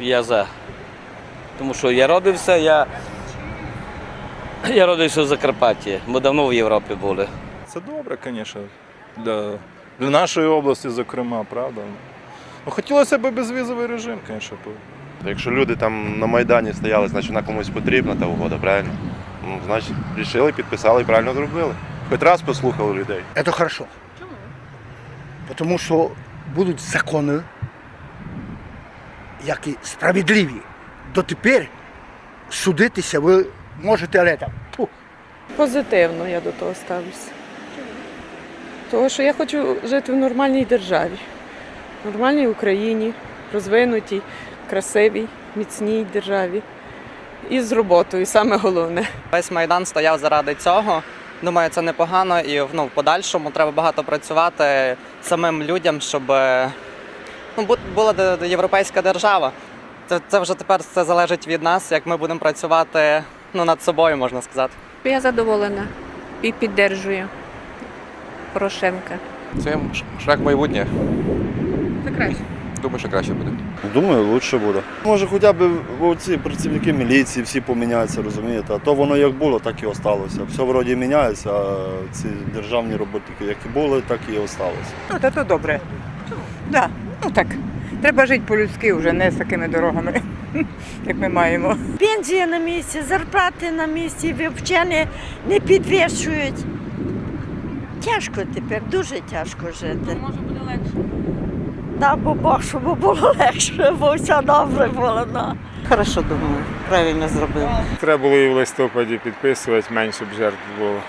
я за. Тому що я родився, я, я родився в Закарпатті. Ми давно в Європі були. Це добре, звісно, для, для нашої області, зокрема, правда. Ну, хотілося б безвізовий режим, звісно. Якщо люди там на Майдані стояли, значить вона комусь потрібна та угода, правильно? Ну, значить, рішили, підписали і правильно зробили. Хоч раз послухали людей. Это хорошо. Тому що будуть закони, які справедливі. Дотепер судитися ви можете, але там. фу, Позитивно я до того ставлюся. Тому що я хочу жити в нормальній державі, в нормальній Україні, розвинутій, красивій, міцній державі. І з роботою, саме головне. Весь майдан стояв заради цього. Думаю, це непогано і ну, в подальшому треба багато працювати самим людям, щоб е, ну, була європейська держава. Це, це вже тепер це залежить від нас, як ми будемо працювати ну, над собою, можна сказати. Я задоволена і піддержую Порошенка. Це шлях майбутнє. Це краще. Думаю, що краще буде. Думаю, краще буде. Може, хоча б ці працівники міліції всі поміняються, розумієте? А то воно як було, так і осталося. Все вроді міняється, а ці державні роботники, як і були, так і осталося. Ну, то добре. Да. Ну так. Треба жити по-людськи вже, не з такими дорогами, як ми маємо. Пенсія на місці, зарплати на місці, взагалі не, не підвищують. Тяжко тепер, дуже тяжко жити. Може буде легше. Да, бо Бог, щоб було легше, бо все добре було. Да. Хорошо думаю, правильно зробив. Треба було і в листопаді підписувати, менше б жертв було.